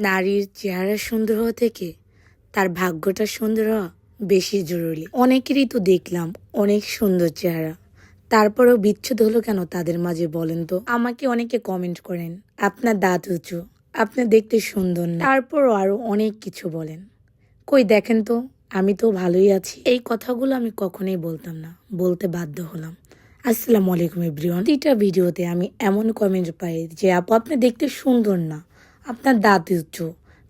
নারীর চেহারা সুন্দর হওয়া থেকে তার ভাগ্যটা সুন্দর হওয়া বেশি জরুরি। অনেকেরই তো দেখলাম অনেক সুন্দর চেহারা। তারপরেও বিচ্ছেদ হলো কেন তাদের মাঝে বলেন তো? আমাকে অনেকে কমেন্ট করেন, আপনার দাঁত উঁচু, আপনি দেখতে সুন্দর না। তারপরও আরও অনেক কিছু বলেন। কই দেখেন তো, আমি তো ভালোই আছি। এই কথাগুলো আমি কখনোই বলতাম না, বলতে বাধ্য হলাম। আসসালামু আলাইকুম, এভরিওয়ান। প্রতিটা ভিডিওতে আমি এমন কমেন্ট পাই যে, আপু, আপনি দেখতে সুন্দর না। আপনার দাঁত উচ্চ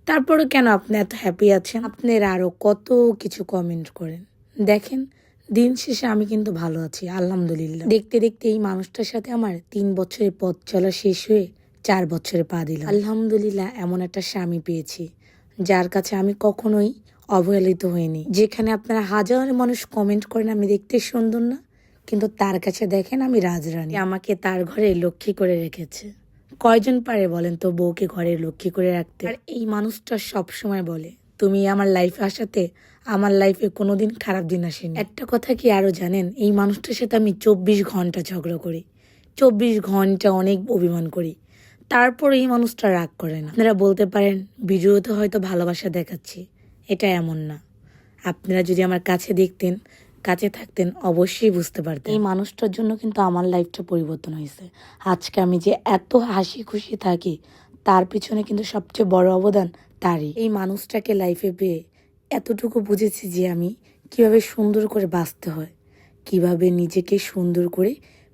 তারপরে কেন আপনি এত হ্যাপি আছেন? আপনার আরও কত কিছু কমেন্ট করেন। দেখেন, দিন শেষে আমি কিন্তু ভালো আছি, আলহামদুলিল্লাহ। দেখতে দেখতে এই মানুষটার সাথে আমার তিন বছরের পথ চলা শেষ হয়ে চার বছরে পা দিলাম। আলহামদুলিল্লাহ, এমন একটা স্বামী পেয়েছি, যার কাছে আমি কখনোই অবহেলিত হইনি। যেখানে আপনারা হাজার মানুষ কমেন্ট করেন, আমি দেখতে সুন্দর না, কিন্তু তার কাছে দেখেন আমি রাজরানী। আমাকে তার ঘরে লক্ষ্মী করে রেখেছে। কয়জন পারে বলেন তো বউকে ঘরে লক্ষ্মী করে রাখতে? আর এই মানুষটা সব সময় বলে তুমি আমার লাইফে আসাতে আমার লাইফে কোনোদিন খারাপ দিন আসেনি। একটা কথা কি আরও জানেন? এই মানুষটার সাথে আমি চব্বিশ ঘণ্টা ঝগড়া করি। চব্বিশ ঘণ্টা অনেক অভিমান করি। তারপর এই মানুষটা রাগ করে না। আপনারা বলতে পারেন ভিডিওতে হয়তো ভালোবাসা দেখাচ্ছি। এটা এমন না। আপনারা যদি আমার কাছে দেখতেন কাছে থাকতেন অবশ্যই বুঝতে পারতেন। এই মানুষটার জন্য কিন্তু আমার লাইফটা পরিবর্তন হয়েছে। আজকে আমি যে এত হাসি খুশি থাকি তার পিছনে কিন্তু সবচেয়ে বড় অবদান তারই। এই মানুষটাকে লাইফে পেয়ে এতটুকু বুঝেছি যে আমি কীভাবে সুন্দর করে বাঁচতে হয় কীভাবে নিজেকে সুন্দর করে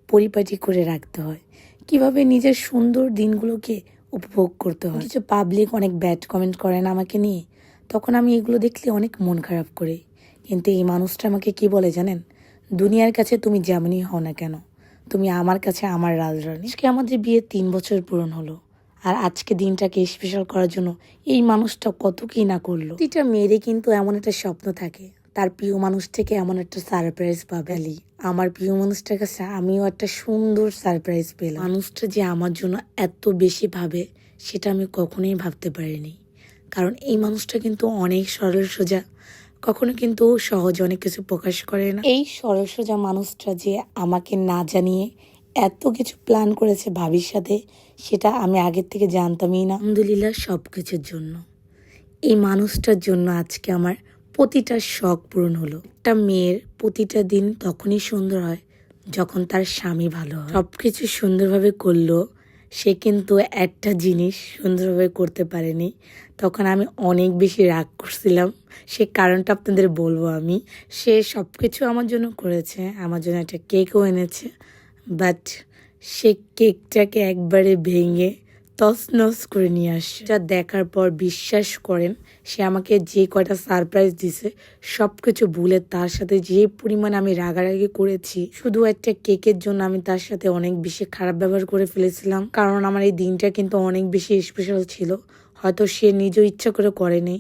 পরিপাটি করে রাখতে হয় কীভাবে নিজের সুন্দর দিনগুলোকে উপভোগ করতে হয়। কিছু পাবলিক অনেক ব্যাড কমেন্ট করেন আমাকে নিয়ে। তখন আমি এগুলো দেখলে অনেক মন খারাপ করি। কিন্তু এই মানুষটা আমাকে কি বলে জানেন? দুনিয়ার কাছে তুমি যেমনই হও না কেন, তুমি আমার কাছে আমার রাজরানী। আজকে আমাদের বিয়ে তিন বছর পূরণ হলো, আর আজকে দিনটাকে স্পেশাল করার জন্য এই মানুষটা কত কি না করল। প্রতিটা মেয়েরই কিন্তু এমন একটা স্বপ্ন থাকে, তার প্রিয় মানুষ থেকে এমন একটা সারপ্রাইজ পাবে। আলি আমার প্রিয় মানুষটার কাছে আমিও একটা সুন্দর সারপ্রাইজ পেলাম। মানুষটা যে আমার জন্য এত বেশি ভাবে, সেটা আমি কখনোই ভাবতে পারিনি। কারণ এই মানুষটা কিন্তু অনেক সরল সোজা কখনো কিন্তু সহজে অনেক কিছু প্রকাশ করে না। এই সরল সোজা মানুষটা যে আমাকে না জানিয়ে এত কিছু প্ল্যান করেছে ভাবির সাথে সেটা আমি আগের থেকে জানতামই না। আলহামদুলিল্লাহ সব কিছুর জন্য। এই মানুষটার জন্য আজকে আমার প্রতিটা শখ পূরণ হলো। একটা মেয়ের প্রতিটা দিন তখনই সুন্দর হয় যখন তার স্বামী ভালো হয়। সব কিছু সুন্দরভাবে করল সে কিন্তু একটা জিনিস সুন্দরভাবে করতে পারেনি। তখন আমি অনেক বেশি রাগ করছিলাম। সে কারণটা আপনাদের বলব আমি। সে সব কিছু আমার জন্য করেছে, আমার জন্য একটা কেকও এনেছে বাট সে কেকটাকে একবারে ভেঙে তছনছ করে নিয়ে আসে যা দেখার পর বিশ্বাস করেন, সে আমাকে যে কয়টা সারপ্রাইজ দিছে সব কিছু ভুলে তার সাথে যে পরিমাণ আমি রাগারাগি করেছি, শুধু একটা কেকের জন্য আমি তার সাথে অনেক বেশি খারাপ ব্যবহার করে ফেলেছিলাম। কারণ আমার এই দিনটা কিন্তু অনেক বেশি স্পেশাল ছিল। হয়তো সে নিজেও ইচ্ছা করে করেনি।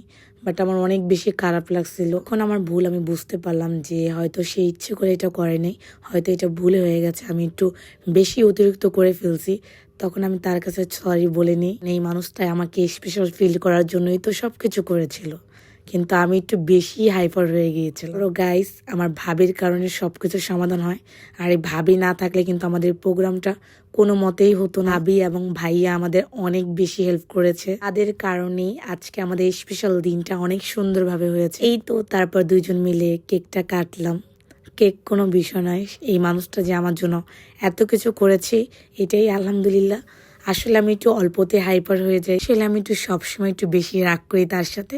বাট আমার অনেক বেশি খারাপ লাগছিল। এখন আমার ভুল আমি বুঝতে পারলাম যে হয়তো সে ইচ্ছে করে এটা করে করেনি হয়তো এটা ভুলে হয়ে গেছে, আমি একটু বেশি অতিরিক্ত করে ফেলছি। তখন আমি তার কাছে সরি বলে নিই, এই মানুষটাই আমাকে স্পেশাল ফিল করার জন্যই তো সব কিছু করেছিল। কিন্তু আমি একটু বেশি হাইপার হয়ে গিয়েছিল গাইস আমার ভাবির কারণে সব কিছু সমাধান হয়। আর এই ভাবি না থাকলে কিন্তু আমাদের প্রোগ্রামটা কোনো মতেই হতো না। ভাবি এবং ভাইয়া আমাদের অনেক বেশি হেল্প করেছে। তাদের কারণেই আজকে আমাদের স্পেশাল দিনটা অনেক সুন্দরভাবে হয়েছে। এই তো তারপর দুইজন মিলে কেকটা কাটলাম। কেক কোনো বিষয় নয়। এই মানুষটা যে আমার জন্য এত কিছু করেছে, এটাই আলহামদুলিল্লাহ। আসলে আমি একটু অল্পতে হাইপার হয়ে যাই। আসলে আমি একটু সবসময় একটু বেশি রাগ করি তার সাথে।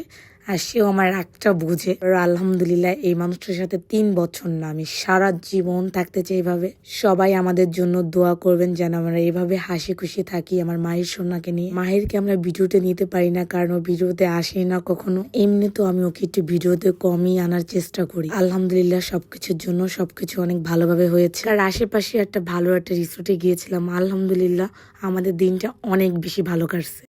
আর সেও আমার একটা বুঝে। আর আলহামদুলিল্লাহ, এই মানুষটার সাথে তিন বছর না, আমি সারা জীবন থাকতে চাই এইভাবে সবাই আমাদের জন্য দোয়া করবেন যেন আমরা এইভাবে হাসি খুশি থাকি আমার মায়ের সোনাকে নিয়ে। মায়েরকে আমরা ভিডিওতে নিতে পারি না, কারণ ও ভিডিওতে আসে না কখনো। এমনি তো আমি ওকে একটু ভিডিওতে কমই আনার চেষ্টা করি। আলহামদুলিল্লাহ, সবকিছুর জন্য সবকিছু অনেক ভালোভাবে হয়েছে। আর আশেপাশে একটা ভালো একটা রিসোর্টে গিয়েছিলাম। আলহামদুলিল্লাহ, আমাদের দিনটা অনেক বেশি ভালো কাটছে।